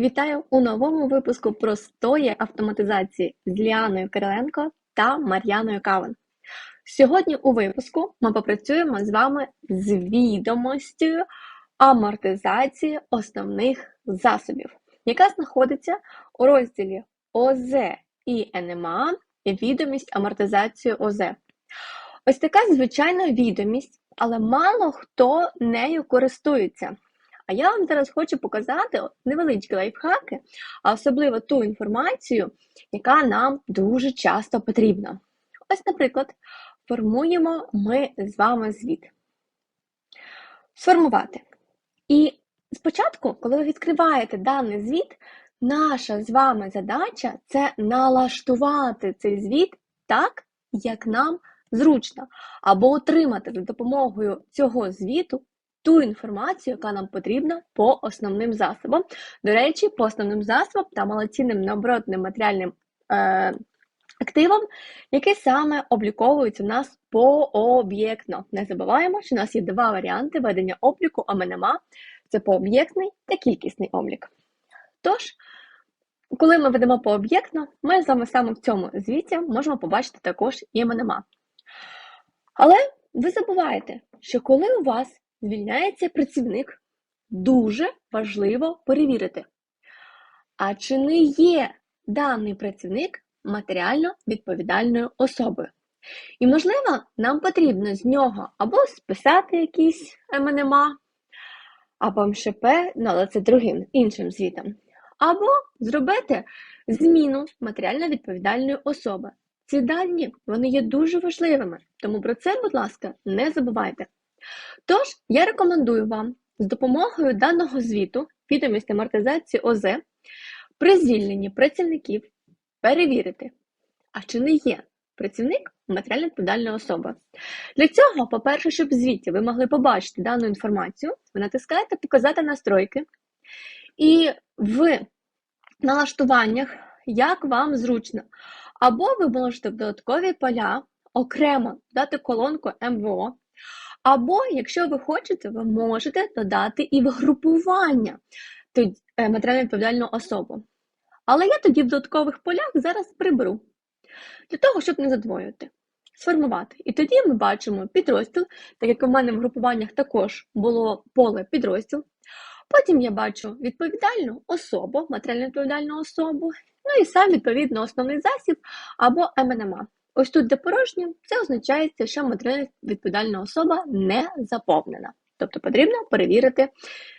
Вітаю у новому випуску простої автоматизації з Ліаною Кириленко та Мар'яною Кавен. Сьогодні у випуску ми попрацюємо з вами з відомостю амортизації основних засобів, яка знаходиться у розділі ОЗ і НМА відомість амортизації ОЗ. Ось така звичайна відомість, але мало хто нею користується. А я вам зараз хочу показати невеличкі лайфхаки, а особливо ту інформацію, яка нам дуже часто потрібна. Ось, наприклад, формуємо ми з вами звіт. Сформувати. І спочатку, коли ви відкриваєте даний звіт, наша з вами задача це налаштувати цей звіт так, як нам зручно, або отримати за допомогою цього звіту ту інформацію, яка нам потрібна по основним засобам. До речі, по основним засобам та малоцінним необоротним матеріальним е, активам, які саме обліковуються в нас пооб'єктно. Не забуваємо, що у нас є два варіанти ведення обліку АМНМА це пооб'єктний та кількісний облік. Тож, коли ми ведемо пооб'єктно, ми з вами саме в цьому звіті можемо побачити також і МНМА. Але ви забуваєте, що коли у вас звільняється працівник, дуже важливо перевірити, а чи не є даний працівник матеріально відповідальною особою. І, можливо, нам потрібно з нього або списати якісь МНМА, або МШП, ну, але це другим іншим звітом, або зробити зміну матеріально відповідальної особи. Ці дані вони є дуже важливими, тому про це, будь ласка, не забувайте. Тож, я рекомендую вам з допомогою даного звіту відомість амортизації ОЗ при звільненні працівників перевірити, а чи не є працівник матеріально відповідальна особа. Для цього, по-перше, щоб в звіті ви могли побачити дану інформацію, ви натискаєте Показати настройки, і в налаштуваннях, як вам зручно, або ви можете в додаткові поля окремо дати колонку МВО. Або, якщо ви хочете, ви можете додати і вгрупування е, матеріально відповідальну особу. Але я тоді в додаткових полях зараз приберу, для того, щоб не задвоювати, сформувати. І тоді ми бачимо підрозділ, так як у мене в групуваннях також було поле підрозділ. Потім я бачу відповідальну особу, матеріально відповідальну особу, ну і сам, відповідно, основний засіб або МНМА. Ось тут, де порожнє, це означає, що матеріально відповідальна особа не заповнена. Тобто потрібно перевірити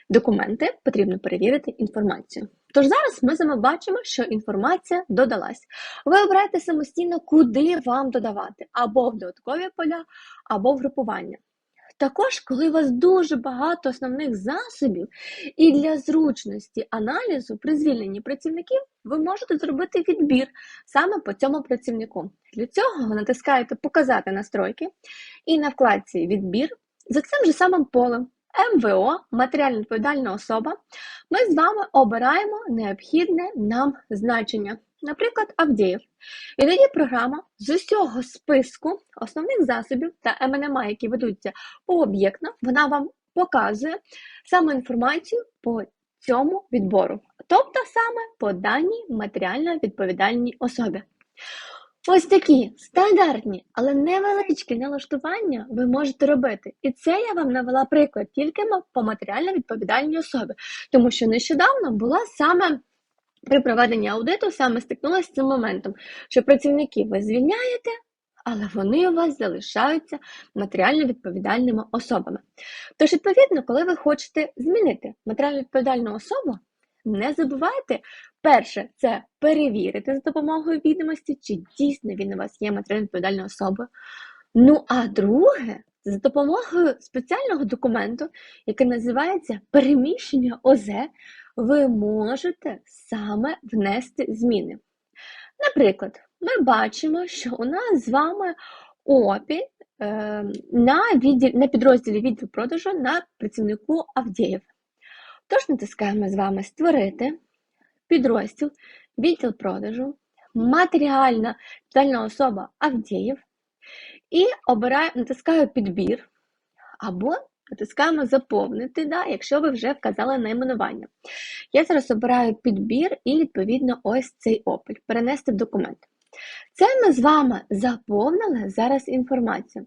документи, потрібно перевірити інформацію. Тож зараз ми з вами бачимо, що інформація додалась. Ви обираєте самостійно, куди вам додавати, або в додаткові поля, або в групування. Також, коли у вас дуже багато основних засобів, і для зручності аналізу при звільненні працівників ви можете зробити відбір саме по цьому працівнику. Для цього ви натискаєте Показати настройки і на вкладці Відбір за цим же самим полем МВО, матеріально відповідальна особа, ми з вами обираємо необхідне нам значення, наприклад, Авдіїв. І тоді програма з усього списку основних засобів та МНМА, які ведуться пооб'єктно, вона вам показує саме інформацію по цьому відбору, тобто саме по даній матеріально відповідальній особі. Ось такі стандартні, але невеличкі налаштування ви можете робити. І це я вам навела приклад тільки по матеріально відповідальній особі, тому що нещодавно була саме при проведенні аудиту, саме стикнулася з цим моментом, що працівників ви звільняєте, але вони у вас залишаються матеріально відповідальними особами. Тож, відповідно, коли ви хочете змінити матеріально відповідальну особу, не забувайте, перше, це перевірити за допомогою відомості, чи дійсно він у вас є матеріально відповідальною особою. Ну, а друге, За допомогою спеціального документу, який називається переміщення ОЗ, ви можете саме внести зміни. Наприклад, ми бачимо, що у нас з вами опіль е, на, відділ, на підрозділі відділ продажу на працівнику Авдіїв. Тож натискаємо з вами Створити підрозділ, відділ продажу, матеріальна відповідальна особа Авдіїв і обираю, натискаю підбір або натискаємо заповнити, да, якщо ви вже вказали найменування. Я зараз обираю підбір і, відповідно, ось цей опіль перенести в документ. Це ми з вами заповнили зараз інформацію.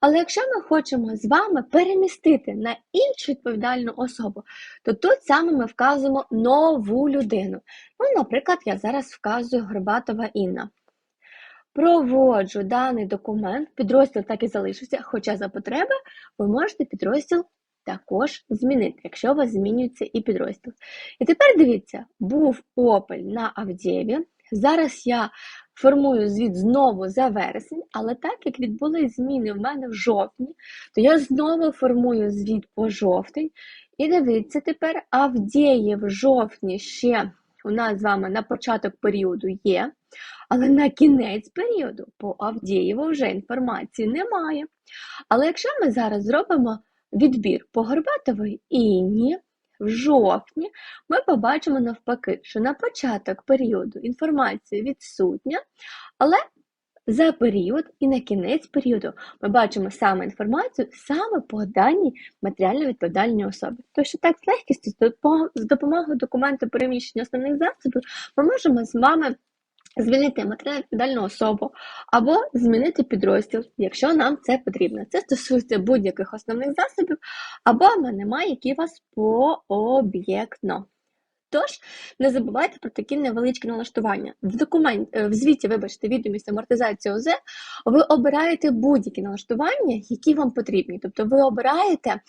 Але якщо ми хочемо з вами перемістити на іншу відповідальну особу, то тут саме ми вказуємо нову людину. Ну, наприклад, я зараз вказую Горбатова Інна. Проводжу даний документ, підрозділ так і залишився, хоча за потреби ви можете підрозділ також змінити, якщо у вас змінюється і підрозділ. І тепер дивіться, був опель на Авдієві. Зараз я формую звіт знову за вересень, але так як відбулись зміни в мене в жовтні, то я знову формую звіт по жовтень. І дивіться тепер, Авдіїв в жовтні ще у нас з вами на початок періоду є, але на кінець періоду по Авдієву вже інформації немає. Але якщо ми зараз зробимо відбір по Горбатовій Інні, в жовтні ми побачимо навпаки, що на початок періоду інформація відсутня, але за період і на кінець періоду ми бачимо саме інформацію саме по даній матеріально відповідальній особі. Тож що так з легкістю з допомогою документу переміщення основних засобів ми можемо з вами змінити матеріально відповідальну особу або змінити підрозділ, якщо нам це потрібно. Це стосується будь-яких основних засобів, або немає, які вас пооб'єктно. Тож не забувайте про такі невеличкі налаштування. В документ, е, в звіті, вибачте, відомість амортизації ОЗ, ви обираєте будь-які налаштування, які вам потрібні. Тобто ви обираєте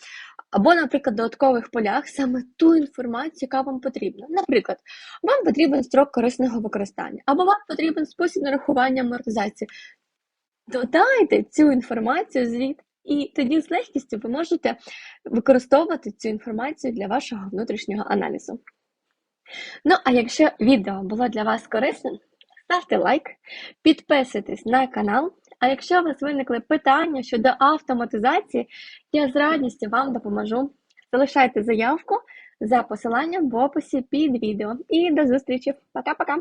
або, наприклад, в додаткових полях саме ту інформацію, яка вам потрібна. Наприклад, вам потрібен строк корисного використання, або вам потрібен спосіб нарахування амортизації. Додайте цю інформацію звіт, і тоді з легкістю ви можете використовувати цю інформацію для вашого внутрішнього аналізу. Ну, а якщо відео було для вас корисним, ставте лайк, підписуйтесь на канал. А якщо у вас виникли питання щодо автоматизації, я з радістю вам допоможу. Залишайте заявку за посиланням в описі під відео. І до зустрічі! Пока-пока!